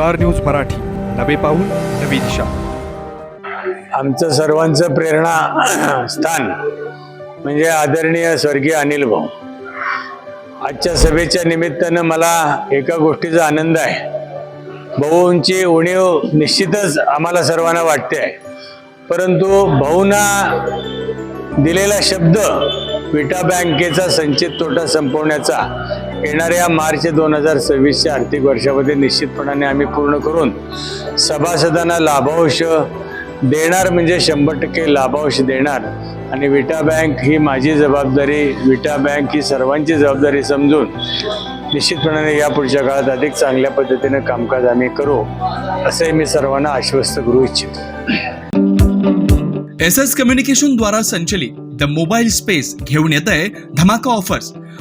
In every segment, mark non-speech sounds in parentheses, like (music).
Star news Marathi. नवे पाऊल नवी दिशा. आमचं सर्वांचं प्रेरणा स्थान म्हणजे आदरणीय स्वर्गीय अनिल भाऊ. आजच्या सभेच्या निमित्तानं मला एका गोष्टीचा आनंद आहे. भाऊंची उणीव निश्चितच आम्हाला सर्वांना वाटते आहे. परंतु भाऊंना दिलेला शब्द विटा बँकेचा संचित तोटा संपवण्याचा येणाऱ्या मार्च दोन हजार सव्वीसच्या आर्थिक वर्षामध्ये निश्चितपणाने आम्ही पूर्ण करून सभासदांना लाभांश देणार म्हणजे शंभर टक्के लाभांश देणार. आणि विटा बँक ही माझी जबाबदारी विटा बँक ही सर्वांची जबाबदारी समजून निश्चितपणाने या पुढच्या काळात अधिक चांगल्या पद्धतीने कामकाज आम्ही करू असे मी सर्वांना आश्वस्त करू इच्छितो. एस एस कम्युनिकेशन द्वारा संचलित द मोबाईल स्पेस घेऊन येत आहे धमाका ऑफर्स.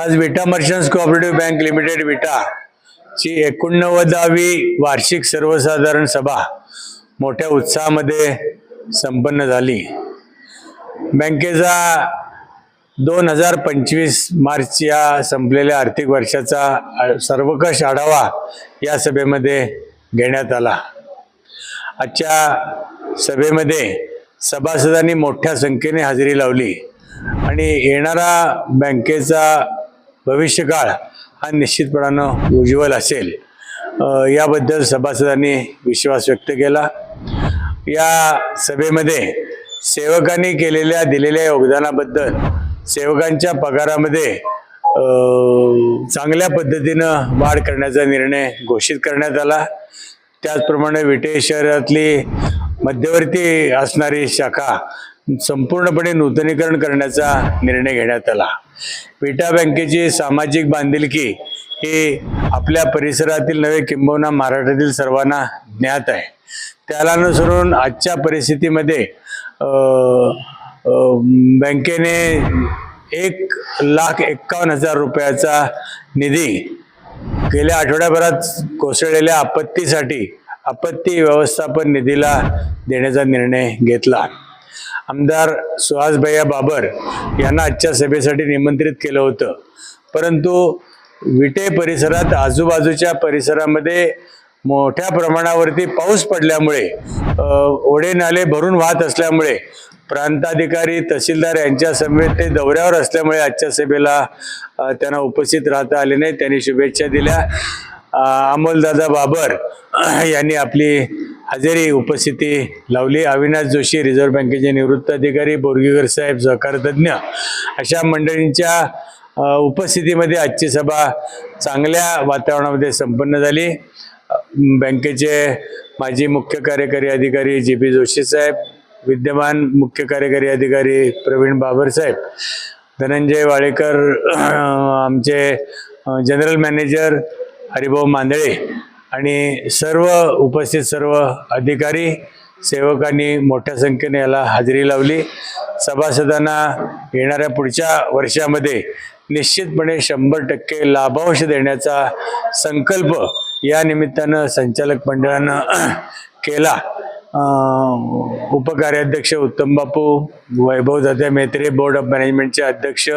आज Vita merchants cooperative bank limited Vita ची एकोणनव्वदावी वार्षिक सर्वसाधारण सभा मोठ्या उत्साहामध्ये संपन्न झाली. बँकेचा दोन हजार पंचवीस मार्च या संपलेल्या आर्थिक वर्षाचा सर्वकष आढावा या सभेमध्ये घेण्यात आला. आजच्या सभेमध्ये सभासदांनी मोठ्या संख्येने हजेरी लावली आणि येणारा बँकेचा भविष्यकाळ हा निश्चितपणानं उज्ज्वल असेल. याबद्दल सभासदांनी विश्वास व्यक्त केला. या सभेमध्ये सेवकांनी केलेल्या दिलेल्या योगदानाबद्दल सेवकांच्या पगारामध्ये चांगल्या पद्धतीनं वाढ करण्याचा निर्णय घोषित करण्यात आला. त्याचप्रमाणे विटे शहरातली मध्यवर्ती असणारी शाखा संपूर्णपणे नूतनीकरण करण्याचा निर्णय घेण्यात आला. विटा बँकेची सामाजिक बांधिलकी ही आपल्या परिसरातील नव्हे किंबहुना महाराष्ट्रातील सर्वांना ज्ञात आहे. त्याला अनुसरून आजच्या परिस्थितीमध्ये बँकेने एक लाख एक्कावन्न हजार रुपयाचा निधी गेल्या आठवड्याभरात कोसळलेल्या आपत्तीसाठी आपत्ती व्यवस्थापन निधीला देण्याचा निर्णय घेतला. आमदार सुहासभैया बाबर यांना आजच्या सभेसाठी निमंत्रित केलं होतं. परंतु विटे परिसरात आजूबाजूच्या परिसरामध्ये मोठ्या प्रमाणावरती पाऊस पडल्यामुळे ओढे नाले भरून वाहत असल्यामुळे प्रांताधिकारी तहसीलदार यांच्या समेत ते दौऱ्यावर असल्यामुळे आजच्या सभेला त्यांना उपस्थित राहता आले नाही. त्यांनी शुभेच्छा दिल्या. अमोलदादा बाबर यांनी आपली हजेरी उपस्थिती लावली. अविनाश जोशी रिझर्व्ह बँकेचे निवृत्त अधिकारी बोरगीकर साहेब सहकारतज्ञ अशा मंडळींच्या उपस्थितीमध्ये आजची सभा चांगल्या वातावरणामध्ये संपन्न झाली. बँकेचे माजी मुख्य कार्यकारी अधिकारी जी पी जोशी साहेब विद्यमान मुख्य कार्यकारी अधिकारी प्रवीण बाबर साहेब धनंजय वाळेकर (clears throat) आमचे जनरल मॅनेजर हरिभाऊ मांदळे आणि सर्व उपस्थित सर्व अधिकारी सेवकांनी मोठ्या संख्येने याला हजेरी लावली. सभासदांना येणाऱ्या पुढच्या वर्षामध्ये निश्चितपणे शंभर टक्के लाभांश देण्याचा संकल्प या निमित्तानं संचालक मंडळानं (clears throat) केला. उपकार्याध्यक्ष उत्तम बापू वैभव दादा मेत्रे बोर्ड ऑफ मॅनेजमेंटचे अध्यक्ष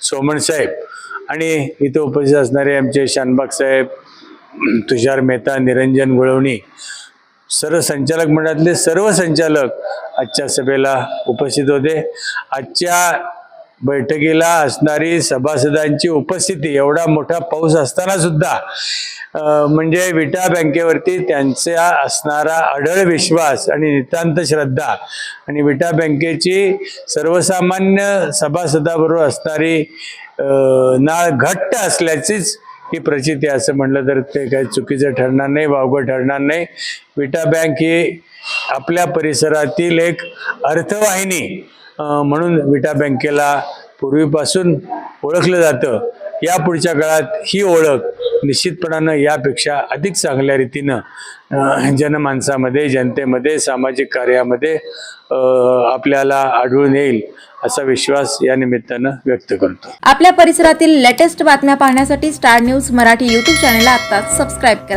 सोमन साहेब आणि इथं उपस्थित असणारे आमचे शानबाग साहेब तुषार मेहता निरंजन गुळवणी सर्व संचालक मंडळातले सर्व संचालक आजच्या सभेला उपस्थित होते. आजच्या बैठकीला असणारी सभासदांची उपस्थिती एवढा मोठा पाऊस असताना सुद्धा म्हणजे विटा बँकेवरती त्यांचा असणारा अढळ विश्वास आणि नितांत श्रद्धा आणि विटा बँकेची सर्वसामान्य सभासदाबरोबर असणारी नाळ घट्ट असल्याचीच ही प्रचिती आहे. असं म्हणलं तर ते काही चुकीचं ठरणार नाही वावगं ठरणार नाही. विटा बँक ही आपल्या परिसरातील एक अर्थवाहिनी म्हणून विटा बँकेला पूर्वीपासून ओळखलं जातं. या पुढच्या काळात ही ओळख निश्चितपणानं यापेक्षा अधिक चांगल्या रीतीनं जनमानसामध्ये जनतेमध्ये सामाजिक कार्यामध्ये आपल्याला आढळून येईल. असा विश्वास या निमित्तानं व्यक्त करतो. आपल्या परिसरातील लेटेस्ट बातम्या पाहण्यासाठी स्टार न्यूज मराठी यूट्यूब चॅनलला आता सबस्क्राईब करा.